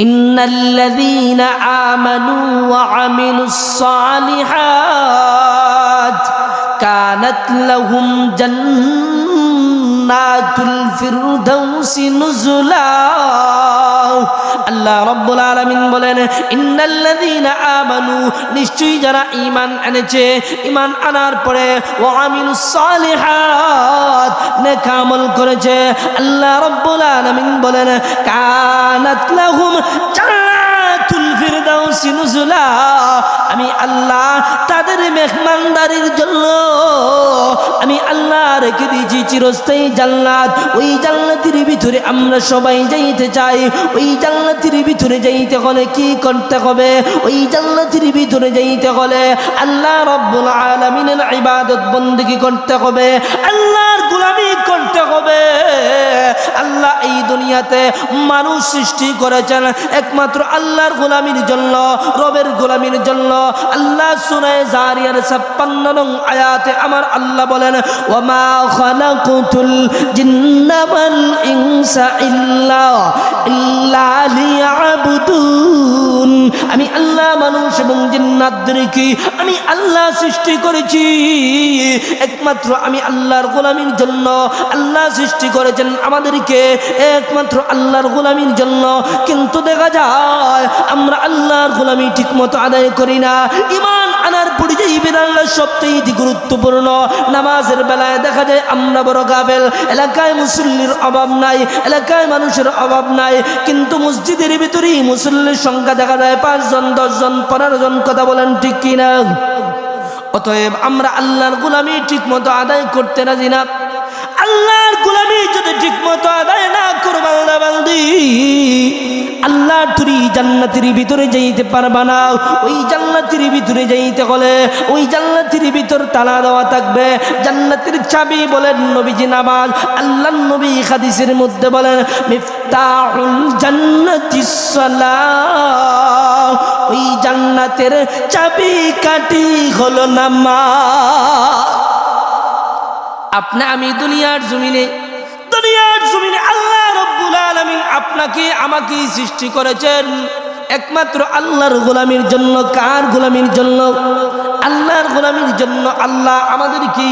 إن الذين آمنوا وعملوا الصالحات كانت لهم جنات الفردوس نزلا. আল্লাহ রব্বুল আলমিন বলেন আমানু, নিশ্চয়ই যারা ইমান এনেছে ইমান আনার পরে ও আমিলুস সালিহাত নেকামল করেছে। আল্লাহ রব্বুল আলমিন বলেন, কানাত লাহুম আমি আল্লাহ তাদের মেহমানদারির জন্য, আমি আল্লাহ রেখে দিয়েছি চিরস্থায়ী জান্নাত, ওই জান্নাতের ভিতরে আমরা সবাই যাইতে চাই, ওই জান্নাতের ভিতরে যাইতে হলে কি করতে হবে? ওই জান্নাতের ভিতরে যাইতে হলে আল্লাহ রব্বুল আলামিনের ইবাদত বন্দেগী করতে হবে। আল্লাহর গোলামি করতে হবে। আল্লাহ এই দুনিয়াতে মানুষ সৃষ্টি করেছেন। একমাত্র আল্লাহর গোলামির জন্য, রবের গোলামির জন্য। আল্লাহ সুনায় জারিয়ার ছাপ্পান্ন নং আয়াতে আমার আল্লাহ বলেন, ওমা খালাকুতুল জিন্না ওয়াল ইনসা ইল্লা ইল্লা লিয়াবুদুন। আমি আল্লাহ মানুষ এবং জিন্নাতদেরকে আমি আল্লাহ সৃষ্টি করেছি। একমাত্র আমি আল্লাহর গোলামির জন্য। আল্লাহ সৃষ্টি করেছেন আমাদেরকে একমাত্র আল্লাহর গোলামির জন্য। কিন্তু দেখা যায়, আমরা আল্লাহর গোলামি ঠিক মতো আদায় করি না। ইমান আনার পরিচয় বিধানটা সবচেয়ে গুরুত্বপূর্ণ। নামাজের বেলায় দেখা যায় আমরা বড় গাবেল এলাকায় মুসল্লির অভাব নাই, এলাকায় মানুষের অভাব নাই। কিন্তু মসজিদের ভিতরেই মুসল্লির সংখ্যা দেখা যায় পাঁচজন, দশজন পনেরো জন কথা বলেন ঠিক কিনা? অতএব আমরা আল্লাহর গোলামি ঠিক মতো আদায় করতে রাজি না। আল্লাহর গোলামি যদি ঠিক মতো আদায় না করো বান্দা বান্দি আল্লাহ তুরি জান্নাতের ভিতরে যাইতে পারবা না। ওই জান্নাতের ভিতরে যাইতে হলে ওই জান্নাতের ভিতর তালা দেওয়া থাকবে। জান্নাতের চাবি বলেন নবীজি নামাজ আল্লাহ নবী হাদিসের মধ্যে বলেন, মিফতাহুল জান্নাতিস সালাহ। ওই জান্নাতের চাবি কাটি হলো নামাজ। আপনি আমি দুনিয়ার জমিনে আপনাকে আমাকে সৃষ্টি করেছেন? একমাত্র আল্লাহর গোলামির জন্য কার গোলামির জন্য? আল্লাহর গোলামির জন্য আল্লাহ আমাদের কি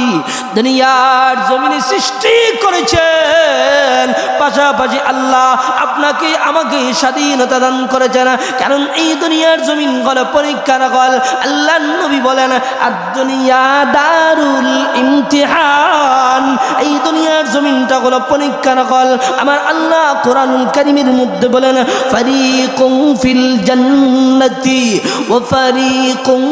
দুনিয়ার জমিনে সৃষ্টি করেছেন। পাশাপাশি আল্লাহ আপনাকে আমাকে স্বাধীনতা দান করেছেন। কারণ এই দুনিয়ার জমিন গলে, পরীক্ষার গল আল্লাহ নবী বলেন আর দুনিয়া দারুল ইমতিহান। এই দুনিয়ার জমিনটা হলো পরীক্ষার গল। আমার আল্লাহ কোরআনুল করিমের মধ্যে বলেন, ফারিকুম ফিল জান্নাতি ও ফারিকুম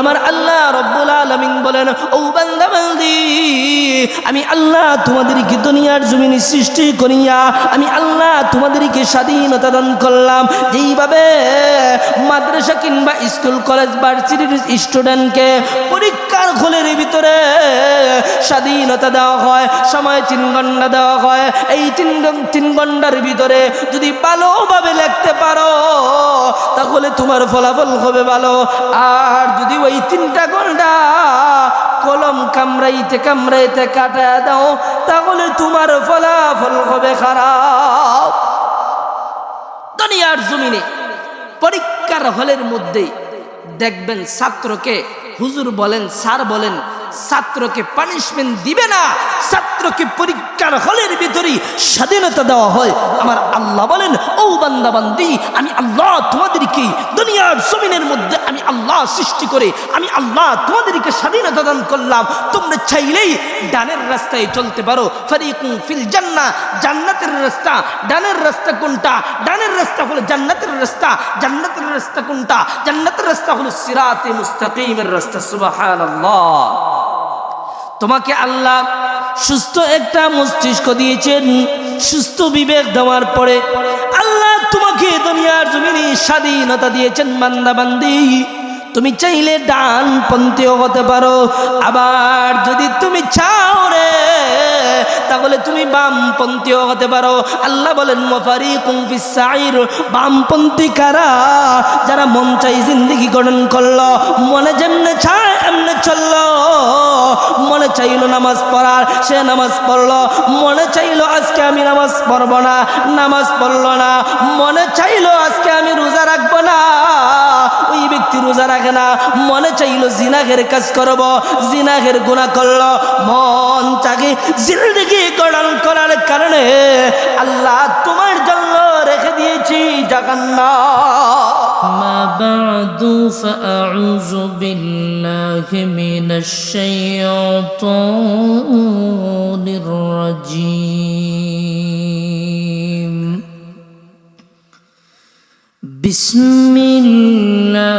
আমার আল্লাহ রব্বুল আলমিন বলেন ও বান্দা বান্দি আমি আল্লাহ তোমাদেরকে দুনিয়ার জমিনে সৃষ্টি করিয়া, আমি আল্লাহ তোমাদেরকে স্বাধীনতা দান করলাম। যেইভাবে মাদ্রাসা কিংবা স্কুল, কলেজ, ভার্সিটির স্টুডেন্টকে পরীক্ষার ঘোলের ভিতরে স্বাধীনতা দেওয়া হয়, সময় তিন ঘণ্টা দেওয়া হয়, এই তিন তিন ঘণ্টার ভিতরে যদি ভালোভাবে লিখতে পারো, তাহলে তোমার ফলাফল হবে ভালো। আর যদি ওই তিনটা ঘণ্টা কলম কামড়াইতে কামড়াইতে কাটা দাও, তাহলে তোমার ফলাফল হবে খারাপ। দুনিয়ার জমিনে পরীক্ষার হলের মধ্যে দেখবেন ছাত্রকে হুজুর বলেন, স্যার বলেন, ছাত্রকে পানিশমেন্ট দিবে না, ছাত্রকে পরীক্ষার হলের ভিতরে স্বাধীনতা দেওয়া হয়। আমার আল্লাহ বলেন, ও বান্দাবান্দি আমি আল্লাহ তোমাদেরকে দুনিয়ার জমিনের মধ্যে আমি আল্লাহ সৃষ্টি করে, আমি আল্লাহ তোমাদেরকে স্বাধীনতা দান করলাম। তোমরা চাইলেই ডানের রাস্তায় চলতে পারো। ফারিকুম ফিল জান্নাহ জান্নাতের রাস্তা। ডানের রাস্তা কোনটা? ডানের রাস্তা হলো জান্নাতের রাস্তা। জান্নাতের রাস্তা কোনটা? জান্নাতের রাস্তা হলো সিরাতে মুস্তাকিমের রাস্তা। সুবহানাল্লাহ। তোমাকে আল্লাহ সুস্থ একটা মস্তিষ্ক দিয়েছেন। সুস্থ বিবেক দেওয়ার পরে দুনিয়ার জমিনে স্বাধীনতা দিয়েছেন বান্দা বান্দি তুমি চাইলে ডান পন্থীও হতে পারো। আবার যদি তুমি চাও রে, তাহলে তুমি বামপন্থীও হতে পারো। আল্লাহ বলেন মফারি কুমফি সাইর বামপন্থী কারা? যারা মন চাই জিন্দগি গঠন করল, মনে যেমনে চায় এমনে চলল। মনে চাইলো নামাজ পড়ার, সে নামাজ পড়ল। মনে চাইলো আজকে আমি নামাজ পড়ব না, নামাজ পড়ল না। মনে চাইলো আজকে আমি রোজা রাখব না। ব্যক্তি রোজা রাখে না মনে চাইলো জিনাগের কাজ করব জিনাগের গুণা করলো মন চাকে জিন্দগি গঠন করার কারণে আল্লাহ তোমার জন্য রেখে দিয়েছি জাগান্না ما بعد فأعوذ بالله من الشيطان الرجيم বিসমিল্লাহ।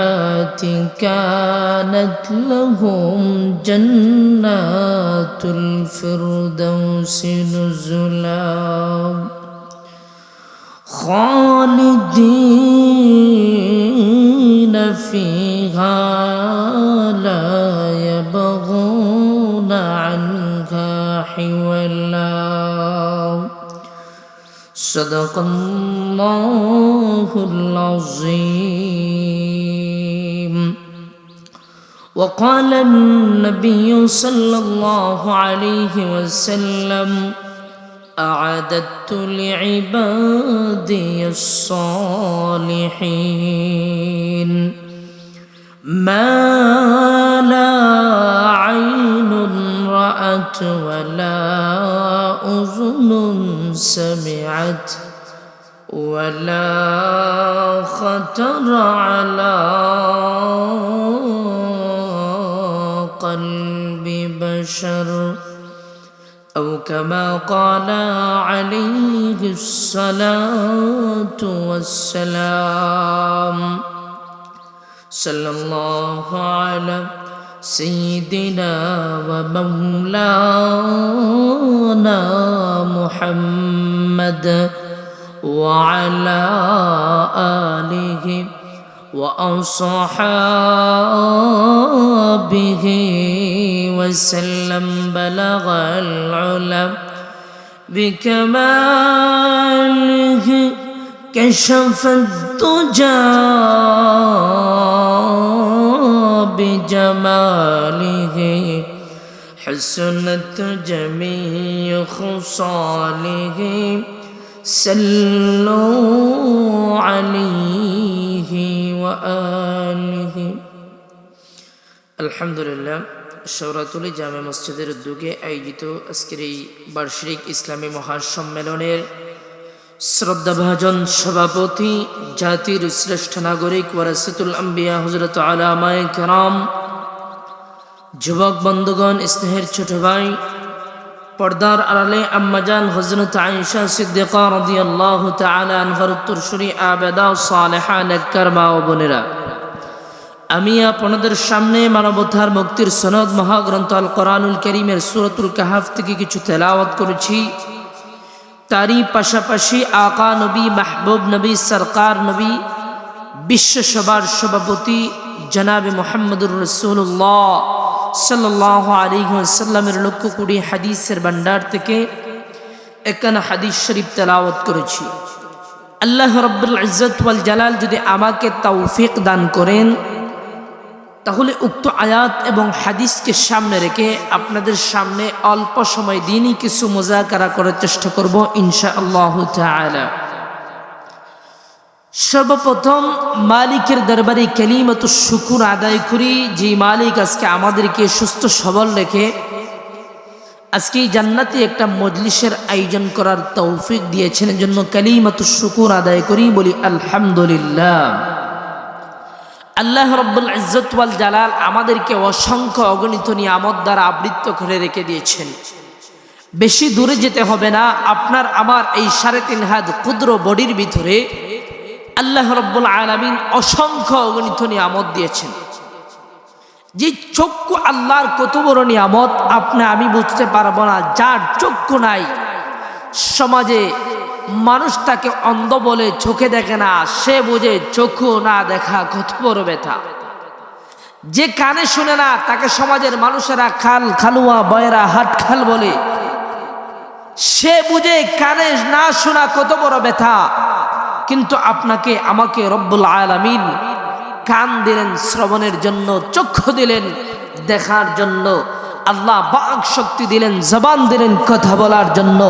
الصالحات كانت لهم جنات الفردوس نزلاً. خالدين فيها لا يبغون عنها حولا. صدق الله العظيم. وقال النبي صلى الله عليه وسلم أعددت لعبادي الصالحين. ما لا عين رأت ولا أذن سمعت ولا خطر على بشر أو كما قال عليه الصلاة والسلام. صلى الله على سيدنا ومولانا محمد وعلى آله وأصحابه وسلم بلغ العلا بكماله كشف الدجى بجماله حسنت جميع خصاله سلوا عليه وآله. الحمد لله. সৌরাতুলি জামে মসজিদের উদ্যোগে আয়োজিত আজকের এই বার্ষিক ইসলামী মহাসম্মেলনের শ্রদ্ধাভাজন সভাপতি, জাতির শ্রেষ্ঠ নাগরিক ওয়ারাসিতুল আম্বিয়া হজরত আলামায় কেরাম, যুবক বন্ধুগণ, স্নেহের ছোট ভাই, পর্দার আড়ালে আম্মাজান হজরত আয়েশা সিদ্দিকা রাদিয়াল্লাহু তাআলা আনহার উত্তরসূরি আবেদা সালেহা নেককার মা ও বোনেরা। আমি আপনাদের সামনে মানবতার মুক্তির সনদ মহাগ্রন্থ আল কোরআনুল করিমের সুরতুল কাহাফ থেকে কিছু তেলাওয়াত করেছি। তারই পাশাপাশি আকা নবী, মাহবুব নবী, সরকার নবী বিশ্বসভার সভাপতি জনাবে মোহাম্মদুর রসুল্লাহ সাল্লাহ আলিহাসাল্লামের লক্ষ কুড়ি হাদিসের ভান্ডার থেকে একানা হাদিস শরীফ তেলাওয়াত করেছি। আল্লাহ রব্বুল ওয়াল জালাল যদি আমাকে তৌফিক দান করেন তাহলে উক্ত আয়াত এবং হাদিসকে সামনে রেখে আপনাদের সামনে অল্প সময় দিনই কিছু মোজাকারা করার চেষ্টা করব ইনশা আল্লাহ সর্বপ্রথম মালিকের দরবারে কেলিমত শুকুর আদায় করি, যে মালিক আজকে আমাদেরকে সুস্থ সবল রেখে আজকে এই জান্নাতে একটা মজলিসের আয়োজন করার তৌফিক দিয়েছেন। জন্য কালিমাত শুকুর আদায় করি, বলি আলহামদুলিল্লাহ। আল্লাহ রব্বুল ইজ্জতওয়াল জালাল আমাদেরকে অসংখ্য অগণিত নিয়ামত দ্বারা আবৃত্ত করে রেখে দিয়েছেন। বেশি দূরে যেতে হবে না, আপনার আমার এই সাড়ে তিন হাত ক্ষুদ্র বডির ভিতরে আল্লাহ রব্বুল আলমিন অসংখ্য অগণিত নিয়ামত দিয়েছেন। যে চক্ষু আল্লাহর কত বড় নিয়ামত, আপনি আমি বুঝতে পারব না, যার চক্ষু নাই, সমাজে মানুষ তাকে অন্ধ বলে চোখে দেখে না, সে বুঝে চক্ষু না দেখা কত বড় ব্যথা। যে কানে শুনে না, তাকে সমাজের মানুষেরা খাল খালুয়া, বয়রা হাট খাল বলে। সে বুঝে কানে না শোনা কত বড় ব্যথা। কিন্তু আপনাকে, আমাকে রব্বুল আলামিন কান দিলেন, শ্রবণের জন্য, চক্ষু দিলেন, দেখার জন্য। আল্লাহ বাক শক্তি দিলেন, জবান দিলেন কথা বলার জন্য।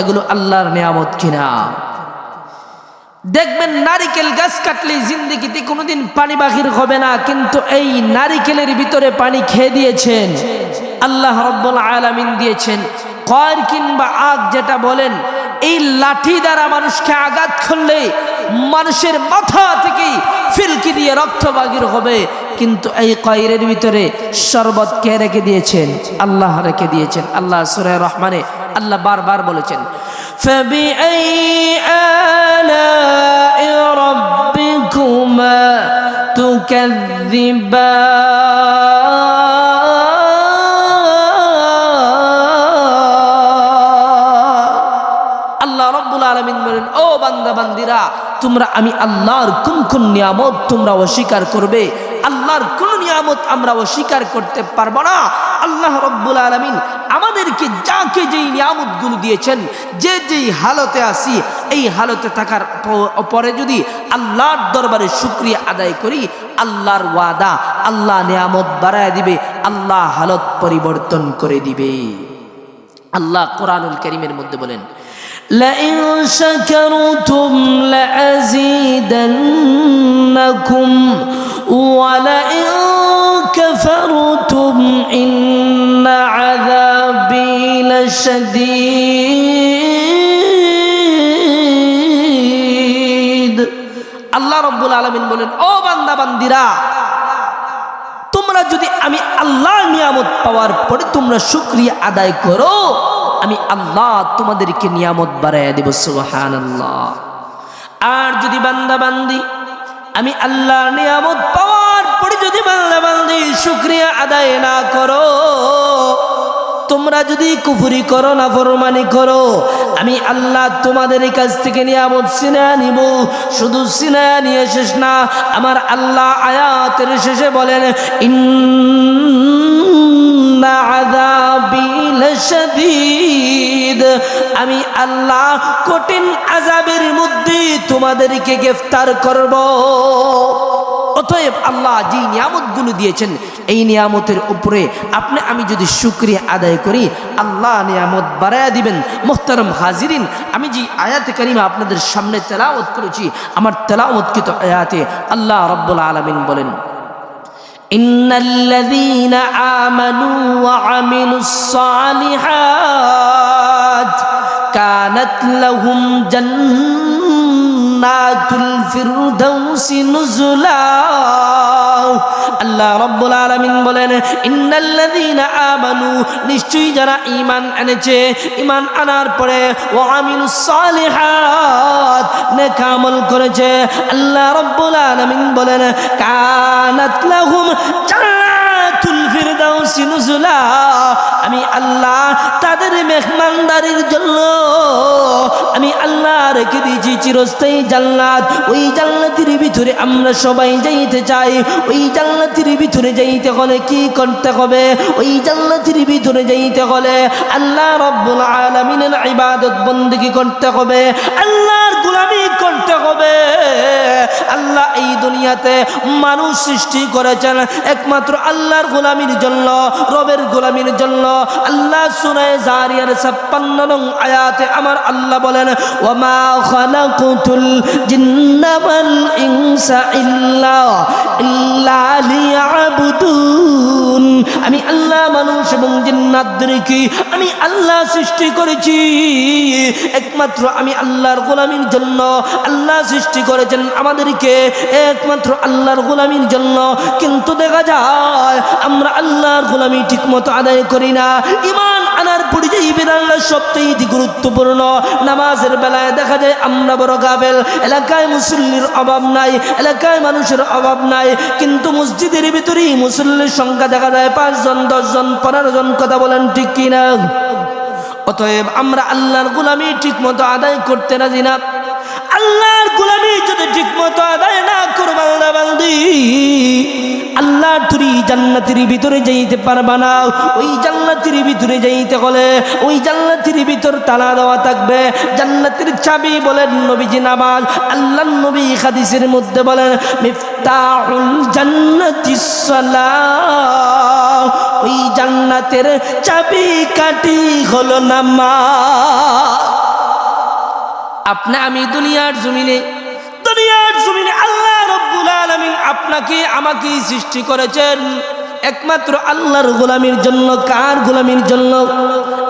এগুলো আল্লাহর নিয়ামত কিনা? দেখবেন নারিকেল গাছ কাটলে জিন্দিগিতে কোনোদিন পানি বাহির হবে না, কিন্তু এই নারিকেলের ভিতরে পানি খেয়ে দিয়েছেন। আল্লাহ রব্বুল আলামিন দিয়েছেন। কয়ের কিংবা আগ যেটা বলেন, এই লাঠি দ্বারা মানুষকে আঘাত করলে মানুষের মাথা থেকে ফিলকি দিয়ে রক্ত বাগির হবে। কিন্তু এই কয়ের ভিতরে শরবত কে রেখে দিয়েছেন আল্লাহ রেখে দিয়েছেন আল্লাহ সুরে রহমানে আল্লাহ বারবার বলেছেন فبأي آلاء ربكما تكذبان তোমরা আমি আল্লাহর কোন কোন নিয়ামত তোমরা অস্বীকার করবে? আল্লাহর কোন নিয়ামত আমরা অস্বীকার করতে পারব না? আল্লাহ রব্বুল আলমিন আমাদেরকে যাকে যেই নিয়ামতগুলো দিয়েছেন, যে যেই হালতে আসি এই হালতে থাকার পরে যদি আল্লাহর দরবারে শুক্রিয়া আদায় করি, আল্লাহর ওয়াদা, আল্লাহ নিয়ামত বাড়ায় দিবে, আল্লাহ হালত পরিবর্তন করে দিবে। আল্লাহ কোরআনুল করিমের মধ্যে বলেন لئن شكرتم لأزيدنكم ولئن كفرتم إن عذابي لشديد আল্লাহ রব্বুল আলমিন বলেন ও বান্দা বান্দিরা তোমরা যদি আমি আল্লাহ নিয়ামত পাওয়ার পরে তোমরা শুক্রিয়া আদায় করো আমি আল্লাহ তোমাদেরকে নিয়ামত বাড়াইয়া দেব সুবাহান আল্লাহ আর যদি বান্দা বান্দি আমি আল্লাহ নিয়ামত পাওয়ার পরে যদি বান্দা বান্দি শুক্রিয়া আদায় না করো, তোমরা যদি কুফুরি করো না ফরমানি করো, আমি আল্লাহ তোমাদের কাছ থেকে নিয়ামত সিনা নিব। শুধু সিনা নিয়ে শেষ না, আমার আল্লাহ আয়াতের শেষে বলেন, ইন্না আযাবি লাশাদীদ আমি আল্লাহ কঠিন আজাবের মধ্যে তোমাদেরকে গ্রেফতার করব। অতএব আল্লাহ যেই নিয়ামতগুলো দিয়েছেন, এই নিয়ামতের উপরে আপনি, আমি যদি শুক্রিয়া আদায় করি, আল্লাহ নিয়ামত বাড়াইয়া দিবেন। মোহতারম হাজিরিন, আমি যে আয়াতে কারিমা আপনাদের সামনে তেলাওয়াত করেছি, আমার তেলাওয়াতকৃত আয়াতে আল্লাহ রব্বুল আলমিন বলেন إن الذين آمنوا وعملوا الصالحات كانت لهم جنات الفردوس نزلا. আল্লাহ রব্বুল আলামিন বলেন, ইন্নাল্লাযীনা আমানু, নিশ্চয়ই যারা ঈমান এনেছে, ঈমান আনার পরে, ওয়া আমিলুস সালিহাত নেক আমল করেছে। আল্লাহ রব্বুল আলামিন বলেন, কানাত লাহুম জান্নাতুল ফিরদাউসি নুজুলা, আমি আল্লাহ তাদের মেহমানদারির জন্য আমি আল্লাহ রেখে দিয়েছি চিরস্থায়ী জান্নাত। ওই জান্নাতির ভিতরে আমরা সবাই যাইতে চাই। ওই জান্নাতির ভিতরে যাইতে হলে কি করতে হবে? ওই জান্নাতির ভিতরে যাইতে হলে আল্লাহ রব্বুল আলামিনের ইবাদত বন্দেগী করতে হবে। আল্লাহর হবে। আল্লাহ এই দুনিয়াতে মানুষ সৃষ্টি করেছেন একমাত্র আল্লাহর গোলামির জন্য, রবের গোলামির জন্য। আল্লাহ সুনায় জারিয়ার ছাপ্পান্ন নং আয়াতে আমার আল্লাহ বলেন ওমা খালাকুতুল জিন্না ওয়াল ইনসা ইল্লা ইল্লা লিয়াবুদুন। আমি আল্লাহ মানুষ এবং জিন্নাতদেরকে আমি আল্লাহ সৃষ্টি করেছি। একমাত্র আমি আল্লাহর গোলামির জন্য আল্লাহ সৃষ্টি করেছেন আমাদেরকে একমাত্র আল্লাহর গোলামির জন্য। কিন্তু দেখা যায় আমরা আল্লাহর গোলামি ঠিক মতো আদায় করি না। ইমান আনার পরিচয় বিধানটা সবচেয়ে গুরুত্বপূর্ণ। নামাজের বেলায় দেখা যায় আমরা বড় গাবেল এলাকায় মুসল্লির অভাব নাই, এলাকায় মানুষের অভাব নাই। কিন্তু মসজিদের ভিতরেই মুসল্লির সংখ্যা দেখা যায় পাঁচজন, দশজন, পনেরো জন, কথা বলেন ঠিক কিনা? অতএব আমরা আল্লাহর গুলামি ঠিক মতো আদায় করতে রাজি না। আল্লাহর গুলামি যদি ঠিক মতো আদায় না করব আল্লাহ বান্দি, আল্লাহ তুরি জান্নাতির ভিতরে যাইতে পারবা না। ওই জান্নাতির ভিতরে যাইতে হলে ওই জান্নাতির ভিতর তালা দেওয়া থাকবে। জান্নাতের চাবি বলেন নবীজি নামাজ, আল্লাহ নবী হাদিসের মধ্যে বলেন, মিফতাহুল জান্নাতিস সালাহ। ওই জান্নাতের চাবি কাটি হলো না মা আপনি আমি দুনিয়ার জমিনে দুনিয়ার জমিনে আল্লাহ রব্বুল আলামিন আপনাকে আমাকে সৃষ্টি করেছেন। একমাত্র আল্লাহর গোলামির জন্য, কার গোলামির জন্য?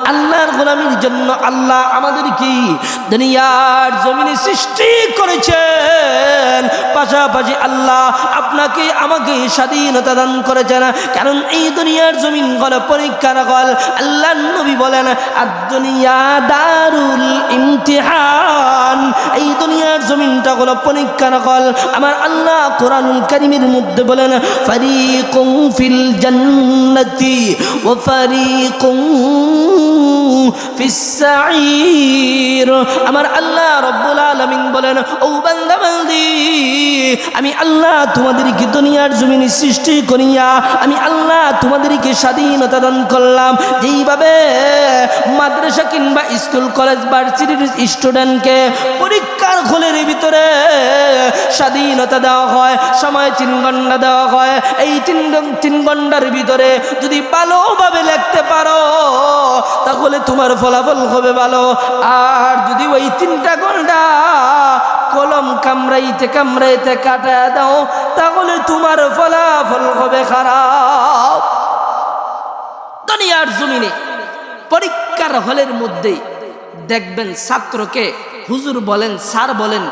আল্লাহর গোলামির জন্য আল্লাহ আমাদের কি দুনিয়ার জমিনে সৃষ্টি করেছেন? পাশাপাশি আল্লাহ আপনাকে আমাকে স্বাধীনতা দান করেছেন। কারণ এই দুনিয়ার জমিন গল পরীক্ষার গল। আল্লাহ নবী বলেন আর দুনিয়া দারুল ইমতিহান। এই দুনিয়ার জমিনটা পরীক্ষা নকল। আমার আল্লাহ কোরআনুল কারিমের মধ্যে বলেন, ফারিকুম ফিল জান্নাতি ও ফারিকুম আমার আল্লাহ রব্বুল আলমিন বলেন, ও বান্দা বান্দি আমি আল্লাহ তোমাদেরকে দুনিয়ার জমিনে সৃষ্টি করিয়া, আমি আল্লাহ তোমাদেরকে স্বাধীনতা দান করলাম। যেইভাবে মাদ্রাসা কিংবা স্কুল, কলেজ, ভার্সিটির স্টুডেন্টকে পরীক্ষার ঘোলের ভিতরে স্বাধীনতা দেওয়া হয়, সময় তিন ঘণ্টা দেওয়া হয়। এই তিন তিন ঘণ্টার ভিতরে যদি ভালোভাবে লিখতে পারো, তাহলে তোমার ফলাফল হবে ভালো। আর যদি ওই তিনটা ঘণ্টা কামড়াইতে কামড়াইতে কাটা দাও, তাহলে তোমার ফলাফল হবে খারাপ। দুনিয়ার জমিনে পরীক্ষার হলের মধ্যে দেখবেন ছাত্রকে হুজুর বলেন, স্যার বলেন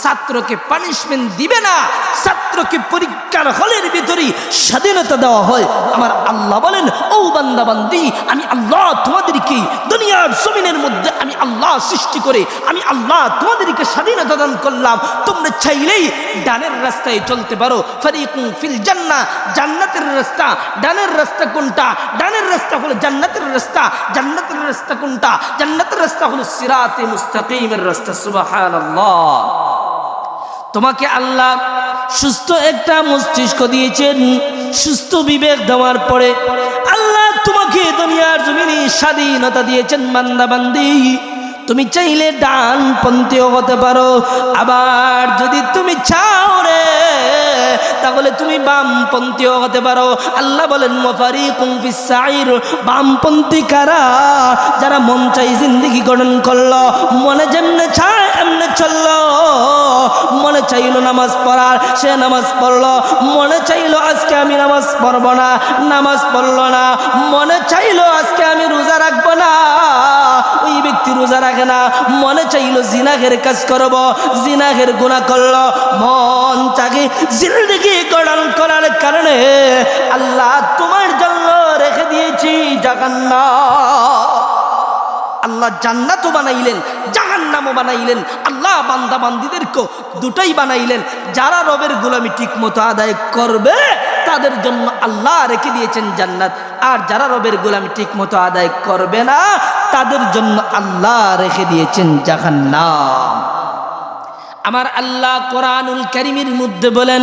ছাত্রকে পানিশমেন্ট দিবে না, ছাত্রকে পরীক্ষার হলের ভিতরে স্বাধীনতা দেওয়া হয়। আমার আল্লাহ বলেন, ও বান্দা বান্দি আমি আল্লাহ তোমাদেরকে দুনিয়ার জমিনের মধ্যে আমি আল্লাহ সৃষ্টি করে, আমি আল্লাহ তোমাদেরকে স্বাধীনতা দান করলাম। তোমরা চাইলেই ডানের রাস্তায় চলতে পারো। ফারিকুম ফিল জান্না জান্নাতের রাস্তা, ডানের রাস্তা কোনটা? ডানের রাস্তা হলো জান্নাতের রাস্তা জান্নাতের রাস্তা কোনটা? জান্নাতের রাস্তা হলো সিরাতে মুস্তাকিমের রাস্তা, সুবহানাল্লাহ। তোমাকে আল্লাহ সুস্থ একটা মস্তিষ্ক দিয়েছেন, সুস্থ বিবেক দেওয়ার পরে আল্লাহ তোমাকে দুনিয়ার জমিনে স্বাধীনতা দিয়েছেন মান্দাবান্দি তুমি চাইলে ডান পন্থীও হতে পারো, আবার যদি তুমি চাও রে তাহলে তুমি বামপন্থীও হতে পারো। আল্লাহ বলেন মফারি কুমফিস সাইর বামপন্থী কারা? যারা মন চাই জিন্দিগি গঠন করল, মনে যেমনে চায় এমনে চলল। মনে চাইলো নামাজ পড়ার, সে নামাজ পড়ল। মনে চাইলো আজকে আমি নামাজ পড়ব না, নামাজ পড়ল না। মনে চাইলো আজকে আমি রোজা রাখব না, ওই ব্যক্তি রোজা রাখে না। মনে চাইলো জিনাগের কাজ করব জিনাগের গুণা করল। মন চাকে জিন্দগি গঠন করার কারণে আল্লাহ তোমার জন্য রেখে দিয়েছি জাগান্না আল্লাহ জান্নাতও বানাইলেন, জাহান্নামও বানাইলেন। আল্লাহ বান্দা বান্দিদেরকেও দুটোই বানাইলেন। যারা রবের গোলামি ঠিক মতো আদায় করবে, তাদের জন্য আল্লাহ রেখে দিয়েছেন জান্নাত। আর যারা রবের গোলামি ঠিক মতো আদায় করবে না, তাদের জন্য আল্লাহ রেখে দিয়েছেন জাহান্নাম। আমার আল্লাহ কোরআনুল করিমের মধ্যে বলেন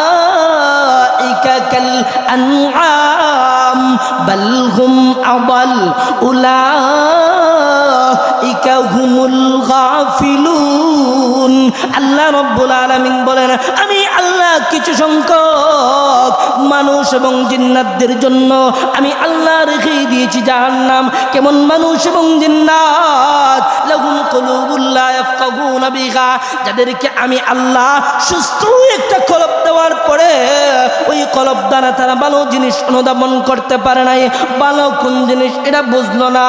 كالأنعام بل هم أضل أولئك هم الغافلون الله رب العالمين بولنا أمين কিছু সংখ্যক মানুষ এবং জিন্নাতদের জন্য আমি আল্লাহ রেখে দিয়েছি জাহান্নাম। কেমন মানুষ এবং জিন্নাত? লাহুম কুলুবুল্লাহ যাদেরকে আমি আল্লাহ সুস্থ একটা কলব দেওয়ার পরে ওই কলব দ্বারা তারা ভালো জিনিস অনুধাবন করতে পারে নাই। ভালো কোন জিনিস এটা বুঝলো না।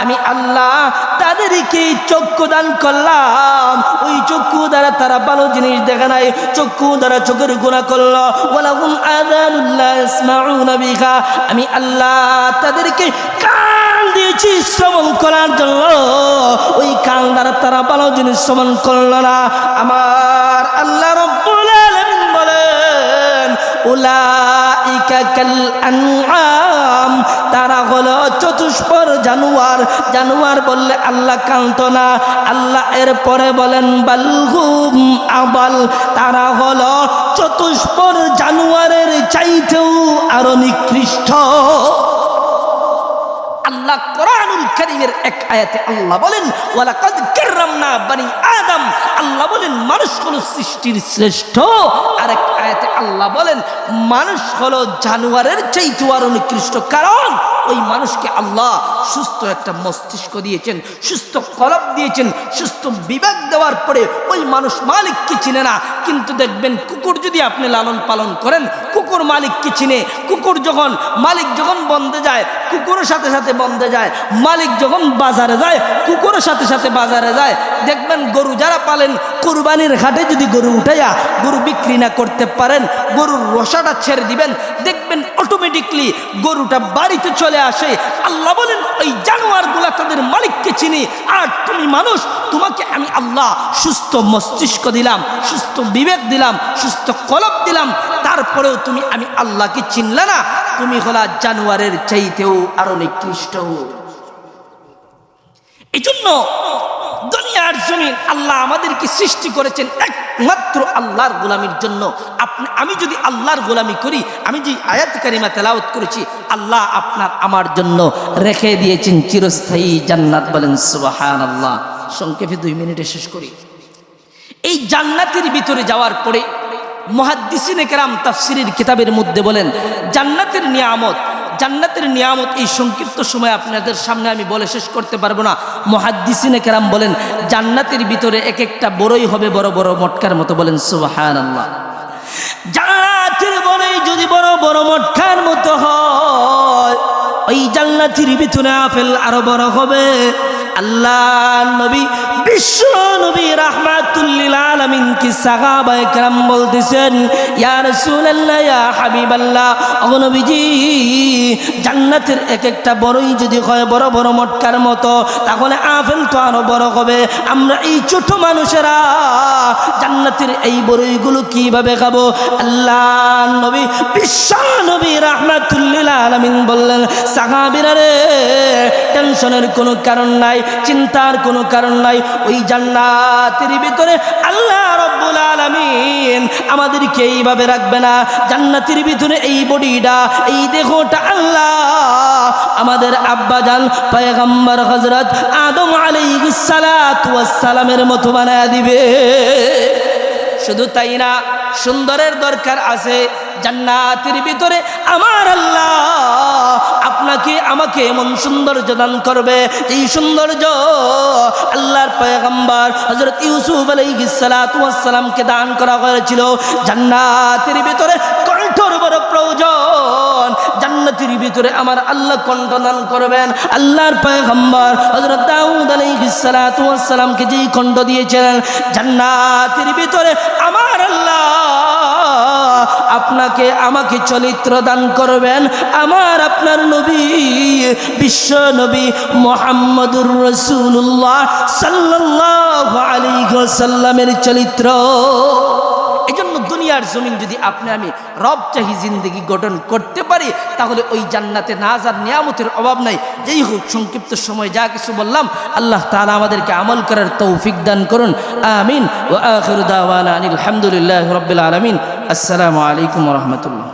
আমি আল্লাহ তাদেরকে চক্ষু দান করলাম। ওই চক্ষু দ্বারা তারা ভালো জিনিস দেখে নাই। চক্ষু দ্বারা চোখের গুণা করল। ওয়ালাহুম আমি আল্লাহ তাদেরকে কান দিয়েছি শ্রবণ করার জন্য। ওই কান দ্বারা তারা ভালো জিনিস শ্রবণ করল না। আমার আল্লাহ রব্বুল আলামিন বলেন আনআম তারা হলো চতুষ্পর জানুয়ার। জানুয়ার বললে আল্লাহ কান্ত না আল্লাহ এর পরে বলেন বালহুম আবাল। তারা হলো চতুষ্পর জানুয়ারের চাইতেও আরও নিকৃষ্ট। আল্লাহ কোরআনুল কারীমের এক আয়াতে আল্লাহ বলেন, ওয়ালাকাদ কাররামনা আদম। আল্লাহ বলেন, মানুষ হলো সৃষ্টির শ্রেষ্ঠ। আর আয়াতে আল্লাহ বলেন, মানুষ হলো জানোয়ারের চাইতে আরও নিকৃষ্ট। কারণ ওই মানুষকে আল্লাহ সুস্থ একটা মস্তিষ্ক দিয়েছেন, সুস্থ কলব দিয়েছেন, সুস্থ বিবেক দেওয়ার পরে ওই মানুষ মালিককে চিনে না। কিন্তু দেখবেন কুকুর যদি আপনি লালন পালন করেন, কুকুর মালিককে চিনে। কুকুর যখন, মালিক যখন বন্ধে যায়, কুকুরের সাথে সাথে বন্ধে যায়, মালিক যখন বাজারে যায়, কুকুরের সাথে সাথে বাজারে যায়, দেখবেন গরু যারা পালেন, কুরবানির ঘাটে যদি গরু উঠাইয়া গরু বিক্রি না করতে পারেন, গরুর রসাটা ছেড়ে দিবেন, দেখবেন অটোমেটিকলি গরুটা বাড়িতে চলে আসে। আল্লাহ বলেন, ওই জানোয়ারগুলা তাদের মালিককে চিনি, আর তুমি মানুষ, তোমাকে আমি আল্লাহ সুস্থ মস্তিষ্ক দিলাম, সুস্থ বিবেক দিলাম, সুস্থ কলব দিলাম, তারপরেও তুমি আমি আল্লাহকে চিনলে না তুমি হলা জানোয়ারের চাইতেও আরও নিকৃষ্ট। এই জন্য দুনিয়ার জমিন আল্লাহ আমাদেরকে সৃষ্টি করেছেন একমাত্র আল্লাহর গোলামির জন্য। আপনি, আমি যদি আল্লাহর গোলামি করি, আমি যে আয়াত কারিমা তেলাওত করেছি, আল্লাহ আপনার আমার জন্য রেখে দিয়েছেন চিরস্থায়ী জান্নাত বলেন সুবাহান আল্লাহ সংক্ষেপে দুই মিনিটে শেষ করি। এই জান্নাতের ভিতরে যাওয়ার পরে মহাদ্দিসিনে কেরাম তাফসিরের কিতাবের মধ্যে বলেন, জান্নাতের নিয়ামত জান্নাতের নিয়ামত এই সংক্ষিপ্ত সময় আপনাদের সামনে আমি বলে শেষ করতে পারব না। মহাদ্দিসিনে কেরাম বলেন, জান্নাতের ভিতরে এক একটা বড়ই হবে বড় বড় মটকার মতো বলেন সুবাহান আল্লাহ জান্নাতের বড়ই যদি বড় বড় মটকার মতো হয়, ওই জান্নাতের ভিতরে আপেল আরও বড় হবে। আল্লাহ নবী, বিশ্ব নবী রাহমাতুল্লিল আলামিন কি সাহাবায়ে কেরাম বলতেছেন, ইয়া রাসূলুল্লাহ, ইয়া হাবিবাল্লাহ ও নবীজি, জান্নাতের এক একটা বড়ই যদি হয় বড় বড় মটকার মতো, তাহলে আপেল তো আরও বড় হবে। আমরা এই ছোট মানুষেরা জান্নাতের এই বড়ইগুলো কীভাবে খাব? আল্লাহ নবী, বিশ্ব নবী রাহমাতুল্লিল আলামিন বললেন, সাহাবীরা রে, টেনশনের কোনো কারণ নাই। চিন্তার কোনো কারণ নাই। ওই জান্নাতের ভিতরে আল্লাহ রব্বুল আলামিন আমাদেরকে এইভাবে রাখবে না। জান্নাতের ভিতরে এই বডিটা, এই দেহটা আল্লাহ আমাদের আব্বা জান পয়গম্বর হজরত আদম আলাইহিস সালাতু সালামের মতো বানায় দিবে। শুধু তাই না, সুন্দরের দরকার আছে। জান্নাতের ভিতরে আমার আল্লাহ আপনাকে, আমাকে এমন সৌন্দর্য দান করবে। এই সৌন্দর্য আল্লাহর পয়গম্বর হজরত ইউসুফ আলাইসালামকে দান করা হয়েছিল। জান্নাতের ভিতরে কণ্ঠর বড় প্রয়োজন। জান্নাতের ভিতরে আমার আল্লাহ কণ্ঠ দান করবেন। আল্লাহর পয়গম্বর হজরত দাউদ আলাইসালামকে যেই কণ্ঠ দিয়েছিলেন, জান্নাতের ভিতরে আমার আল্লাহ আপনাকে আমাকে চরিত্র দান করবেন। আমার আপনার নবী, বিশ্ব নবী মোহাম্মদুর রসুল্লাহ সাল্লাহ আলী সাল্লামের চরিত্র। দুনিয়ার জমিন যদি আপনি আমি রব চাহি জিন্দগি গঠন করতে পারি, তাহলে ওই জান্নাতে নাজার নিয়ামতের অভাব নাই। যেই হোক, সংক্ষিপ্ত সময় যা কিছু বললাম, আল্লাহ তালা আমাদেরকে আমল করার তৌফিক দান করুন। আমিন। ও আখরুদ্দাওয়ান আলহামদুলিল্লাহ রব্বিল আলামিন। আসসালামু আলাইকুম রহমতুল্লাহ।